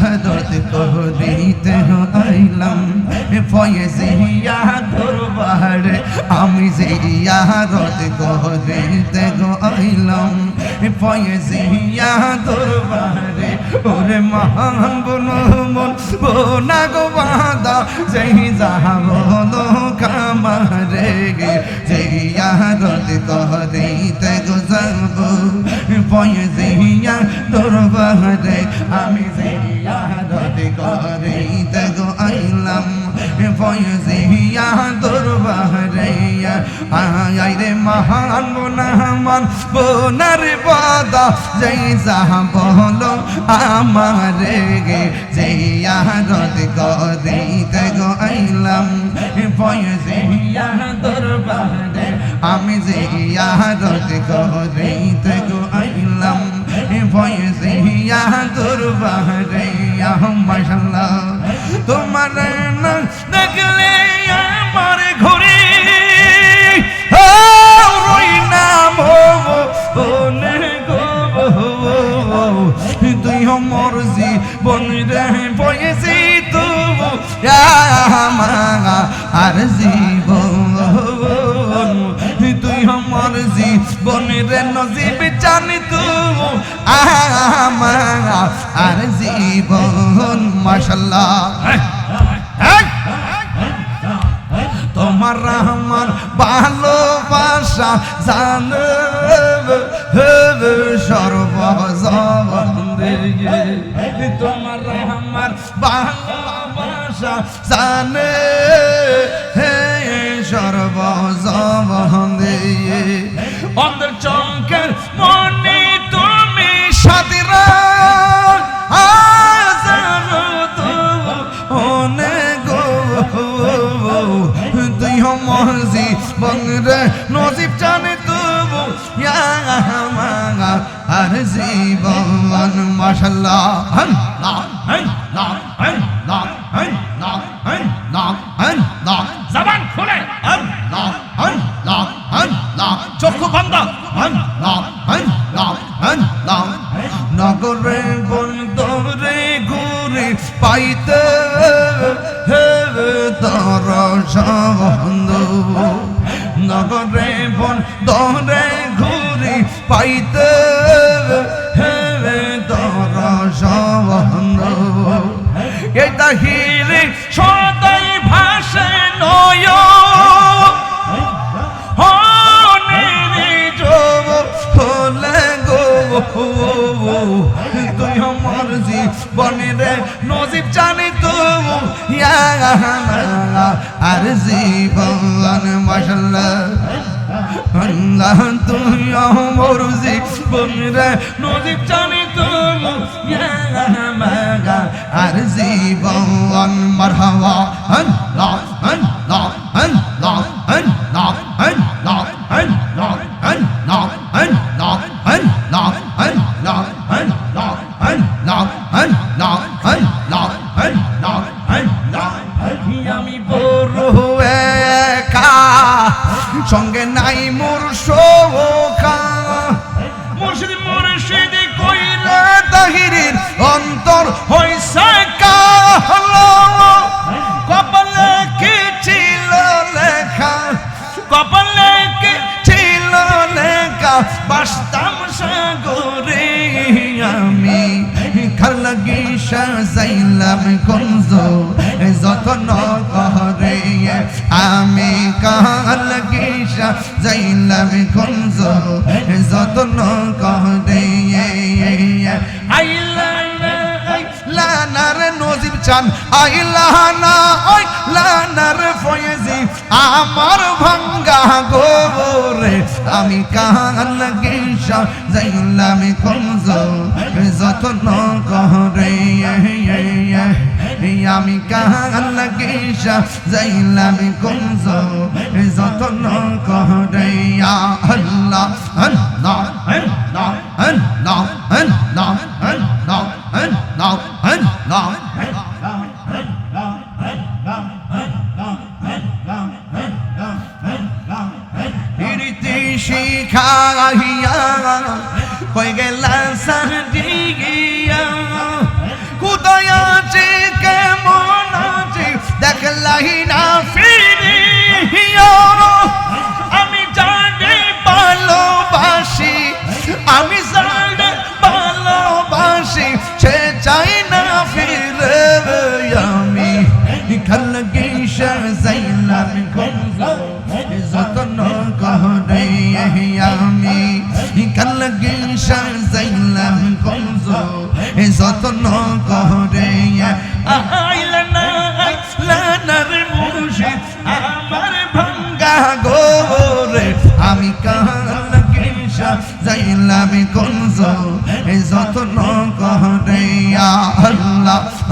ইয়াদত করিতে আইলাম ফয়েজিয়া দরবারে আমি করিতে গো আইলাম ফয়েজিয়া দরবারে ওরে মহান বনো মন বোনা গো বাদা যেই যাহা বলো কামারে গে যে ইয়াদত করিতে গো যাব ফয়েজিয়া দরবারে আমি যে করে তগো আইলাম বয়সিয়া দুর্বাহরিয়া আয় রে মহান বোনামান বোনার বাদা, যেই যাহা বলো আমার গে। যেই আহরত করে তগো আইলাম বয়সিয়া দুর্বাহরে, আমি যে আহরত করে তগো আইলাম বয়সিয়া দুর্বাহরে দরবারে মাশাল্লাহ তোমার না দেখলে আমার ঘরে। রই নাম তুই মর জীবন রে বয়েছি তু আর জীবন। তুই আমার জীবন রে নজিব জানি তু। আর জীবন মাশাল্লাহ তোমার রহমান ভালোবাসা জান সর্বজবন্দে তোমার রহমান ভালোবাসা জান সর্বজবন্দে জীবন মাসাল্লাহ জীবনের নজিব জানি তো আর জীবন মশাল্লা আল্লাহ, তুই আমার রে, নজিব জানি তো আর জীবন মারহাওয়া সঙ্গে নাই মোর সাজাইলাম কুঞ্জ যতন করে লানার নজিব চান। আইলানা ওই লানার ফয়েজি, আমার ভাঙ্গা গোবরে। আমি কান গেসা যাইলাম কমজ যতন করে আমি কান গেসা যাইলাম কমজ যতন করে আল্লাহ আল্লাহ আল্লাহ আল্লাহ আল্লাহ আল্লাহ আল্লাহ আল্লাহ ইরিতি শিখাইয়া কই গেলা সাদিয়া কুদয়া বাসি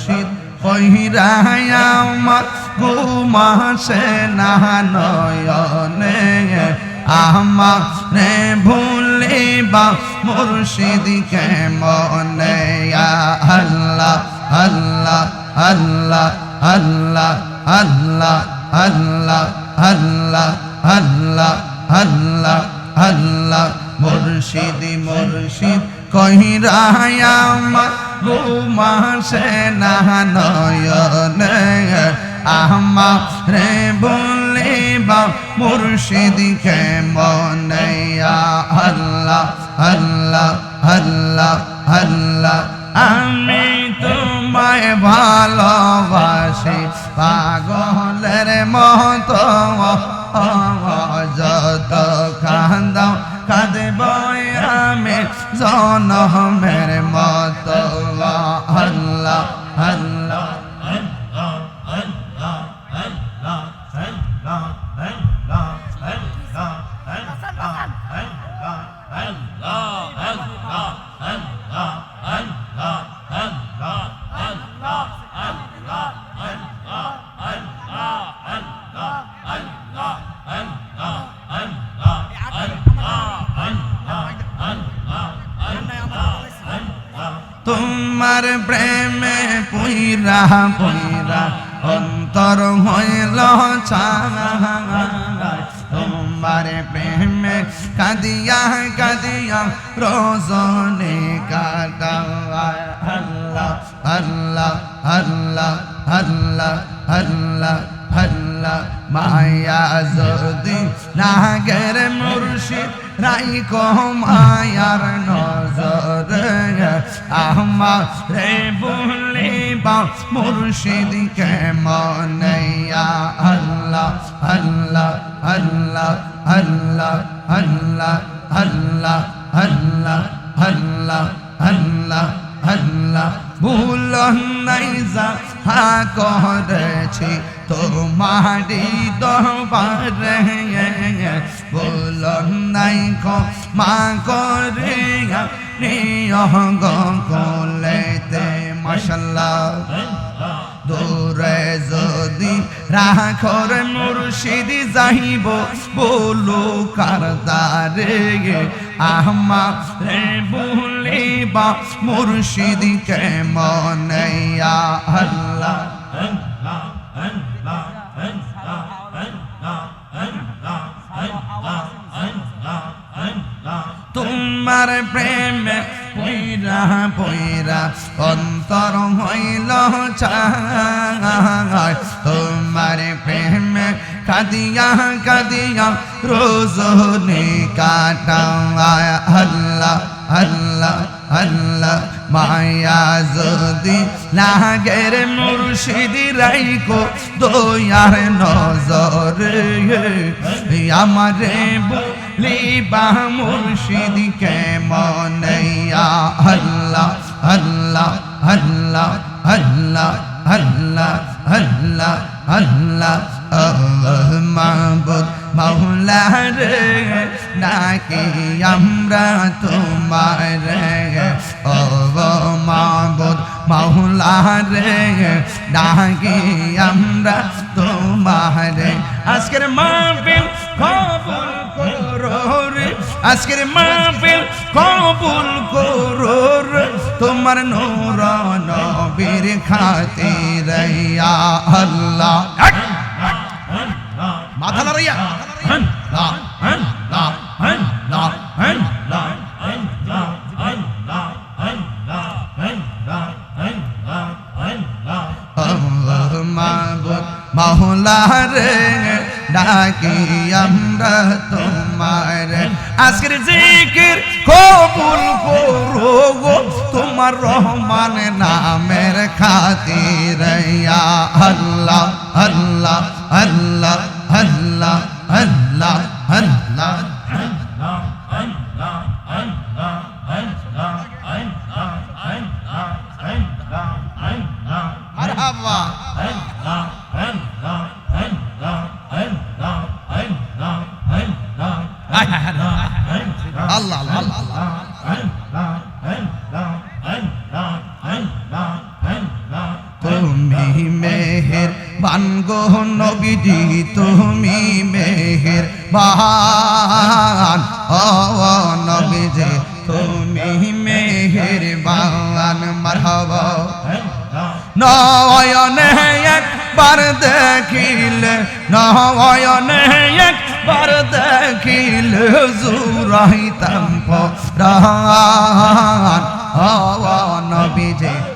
মুর্শিদ কহিরায় আমার ঘুমাসে না নয়নে আমার রে ভুলিবা মুর্শিদ কে মনে আল্লাহ আল্লাহ আল্লাহ আল্লাহ আল্লাহ আল্লাহ আল্লাহ আল্লাহ আল্লাহ আল্লাহ মুর্শিদ মুর্শিদ কহিরায় আমার ঘুমাসে না নয়নে আহমা রে বলিবা মুর্শিদ কে মনে আল্লাহ আল্লাহ আল্লাহ আল্লাহ। আমি তোমায় ভালোবাসি তোমার প্রেমে পুইরা পুইরা, অন্তর হইল তোমার প্রেমে কাদিয়া কাদিয়া রোজনে কাটা আল্লাহ আল্লাহ আল্লাহ আল্লাহ আল্লাহ আল্লাহ। মায়া যদি নাগের মুর্শিদ রাই কো মায়ার নজর আহমা রে বলিবা মুর্শিদ কে মনেয়া আল্লাহ আল্লাহ আল্লাহ আল্লাহ আল্লাহ আল্লাহ আল্লাহ আল্লাহ আল্লাহ আল্লাহ। ভুল নাই যা হা করেছি তোমারি দরবারে ভুল নাই কো মা করে নিয়হ গলেতে মশাল্লাহ। দূরে যদি রাখর মুর্শিদি যাইব, বলো কারদারে আহমা রে বলিবা মুর্শিদি কে মনেয়া আল্লাহ। তোমার প্রেমে পইরা পইরা অন্তর হইল চায় তোমার প্রেমে কাদিয়া কাদিয়া রোজনে কাটায় আল্লাহ আল্লাহ আল্লাহ। মায়া যদি লাগের মুর্শিদি রাইকো দয়ার নজরে আমারে বলিবা মুর্শিদি কে মনেয়া আল্লাহ আল্লাহ আল্লাহ আল্লাহ আল্লাহ আল্লাহ আল্লাহ। মাহবুদ মাওলা রে, নাকি আমরা তোমার ও মাহবুদ মাওলা রে ডাকি আমরা তোমারে আজকের মাহফিল কবুল করো রে আজকের মাহফিল কবুল করো রে তোমার নূর নবীর খাতির ইয়া আল্লাহ মাথা লড়াইয়া লা লা লা লা মাবুদ মাওলা রে ডাকি আমরা তোমার। আজকের জিকির কবুল করো গো তোমার রহমান নামের খাতির। ইয়া আল্লাহ আল্লাহ আল্লাহ আল্লাহ আল্লাহ। তুমি মেহের বান ও নবীজি, তুমি মেহের বান মারহাবা। নয়নে একবার দেখিলে, নয়নে একবার দেখিলে জুরাইতাম পরান ও নবীজি তুমি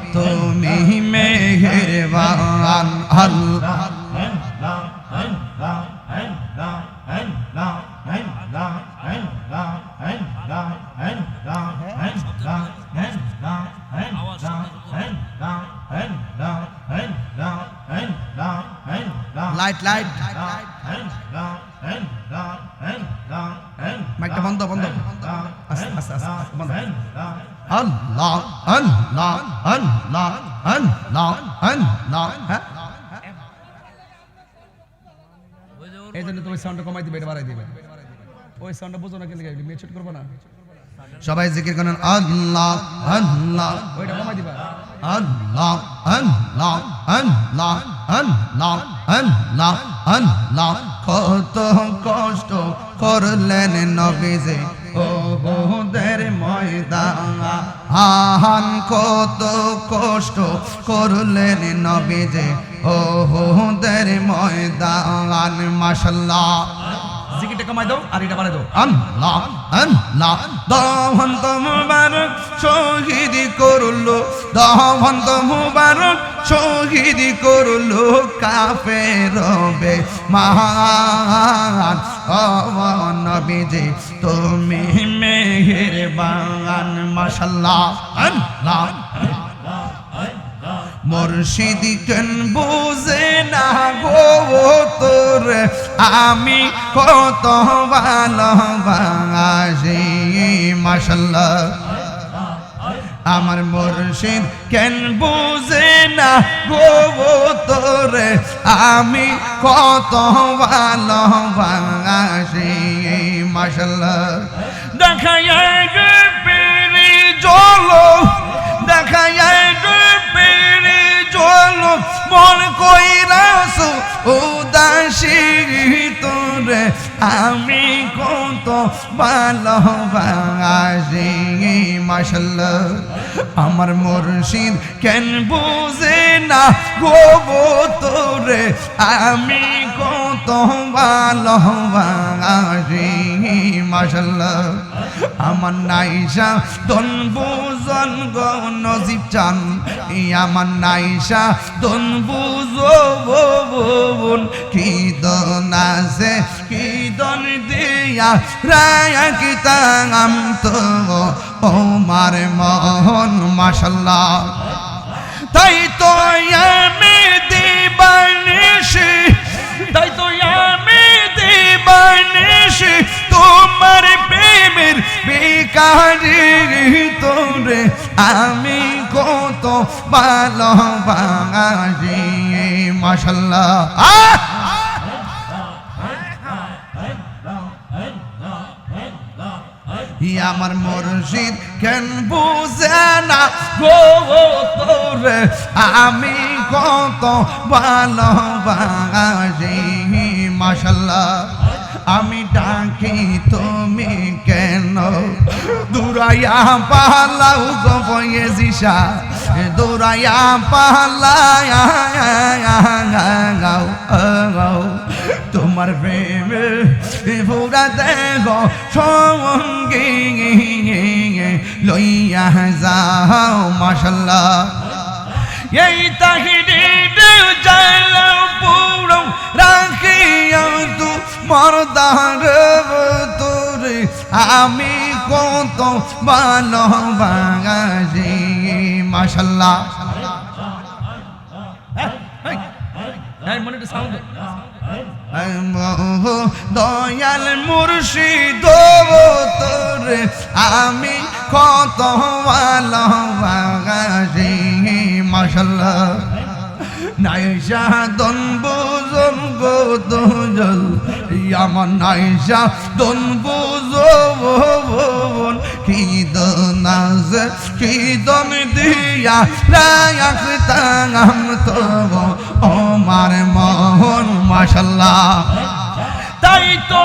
লাইট লাইট মাইকটা বন্ধ বন্ধ। বন্ধ। না করব না। সবাই জিকির করেন, আল্লাহ আল্লাহ। কমাই দিবা। আল্লাহ আল্লাহ আল্লাহ। কত কষ্ট করলেন নবীজে ও বহুদের ময়দান। আহান, কত কষ্ট করলেন নবীজে ও বহুদের ময়দান, মাশাল্লাহ। জিকিরটা কমাই দাও আর এটা বাড়াই দাও। আল্লাহ আল্লাহ। দহন্ত মুবারক শহীদ করল দহন্ত মুবারক শহীদ করল কাফে রবে মহান। নবীজি তুমি মেহের বাগান মাশাল্লাহ আল্লাহ। মুর্শিদ কেন বুঝে না গো তোর? আমি কত ভালোবাসি আমার মুর্শিদ কেন বুঝে না গো তোর? আমি কত ভালোবাসি মাশাল্লাহ দেখায় জলো, দেখায় জলো কইরা উদাসী আমি কত ভালোবাসি মাশাল্লাহ আমার মুর্শিদ কেন বুঝে না গোবো তোরে আমি কত ভালোবাসি মাশাল্লাহ আমার নাইসা দন বুজন গো চান আমার নাইসা দন বুজো বোন, কি দন আছে, কি দন দিয়া তাম তো? ও মার মোহন মাশাল্লাহ। তাই তো আমি দিবানিশি, তাই তো আমি দিবানিশি, তোমার প্রেমের বেকারি তোরে আমি কত ভালোবাসি, মাশাল্লাহ। আমার মুর্শিদ কেন বুঝে না গো তোরে আমি কত ভালোবাসি মাশাল্লাহ আমি ডাকি তুমি কেন দূরাইয়া পালাও গো বয়েজিসা দূরাইয়া পালাও তোমার প্রেমে পুরা দেহ সঙ্গী লইয়া যাও, মাশাল্লাহ। এই তাহিরি জল পুরো রাখিয়া তু মরদার তোরে আমি কত ভালোবাসি, মাশাল্লাহ। দয়াল মুর্শিদ তোরে আমি কত ভালোবাসি মাশাল্লাহ নাইশা দন বুজন গো আমার নাইশা দন বুজন কি দনাজ কি দন দিয়া রায়াক তাঙাম তো আমার মোহন, মাশাল্লাহ। তাই তো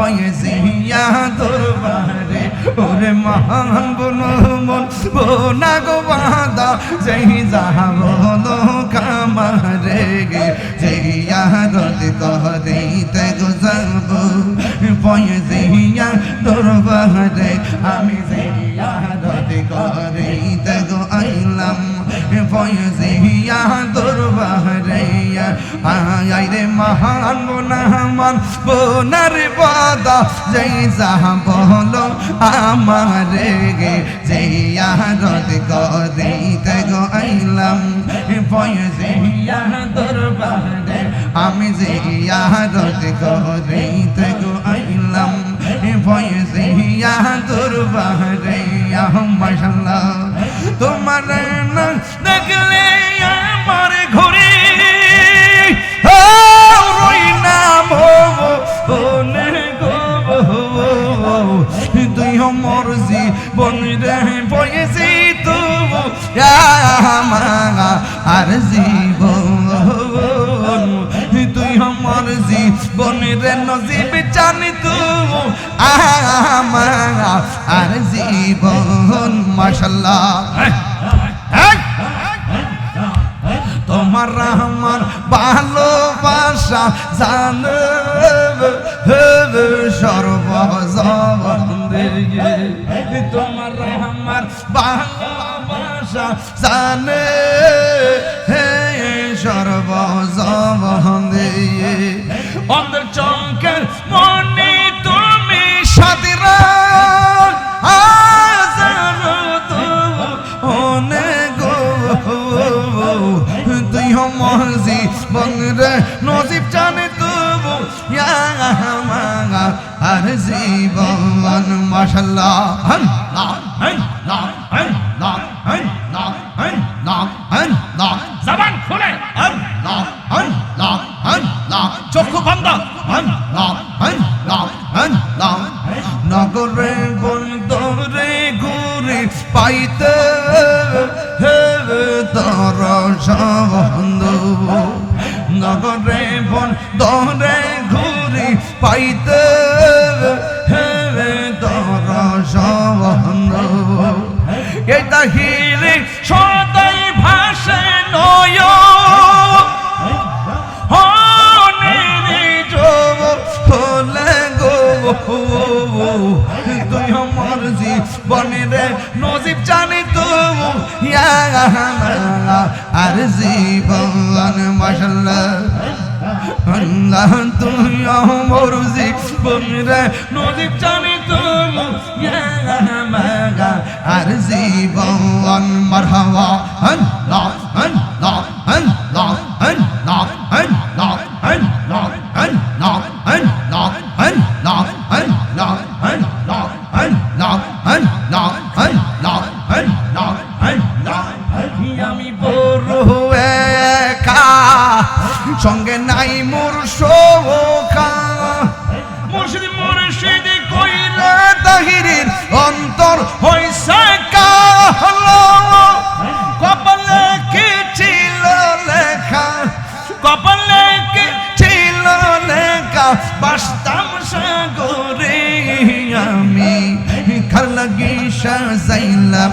ফয়েজিয়া দরবারে, ওরে মহান বন মন বোনা গো বাদা, যেই যাব কামারে গে জিয়ারত করিতে গো যাব ফয়েজিয়া দরবারে, আমি জিয়ারত করিতে গো আইলাম ফয়েজিয়া দরবারে আই রে মহান বোনামান বোনার বাদা, যেই যাহা বলো আমারে গে। যেইয়া রদ করিতে গো আইলাম ফয়েজিয়া দরবারে আমি যেইয়া রদ করিতে গো আইলাম ফয়েজিয়া দরবারে মাশাল্লাহ। তোমার আমার ভালোবাসা জান সর্বজবন্দে তোমার আমার ভালোবাসা জানে মাশাল্লাহ নগরে বন্দরে ঘুরে পাইতে আল্লাহ তুই অমর জীবনরে নদীপ জানি তুমি আর জীবন মারহাওয়া আল্লাহ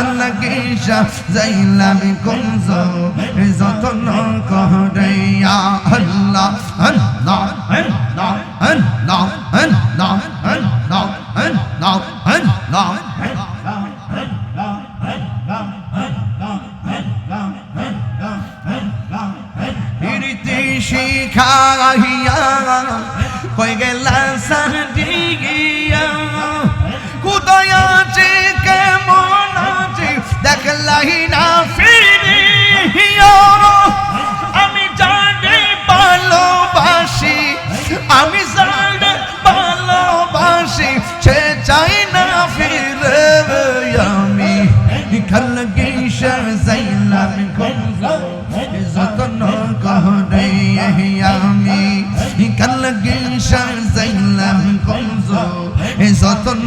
কান গেসা যাইলাম কমজ যতন করে আল্লাহ আল্লাহ আল্লাহ আল্লাহ আল্লাহ আল্লাহ আল্লাহ আল্লাহ কই গেলা আমি জানি ভালোবাসি, সে চাই না ফিরে আমি। খালগি সাজাইলাম গঞ্জ যতন কহরে আমি। খালগি সাজাইলাম গঞ্জ যতন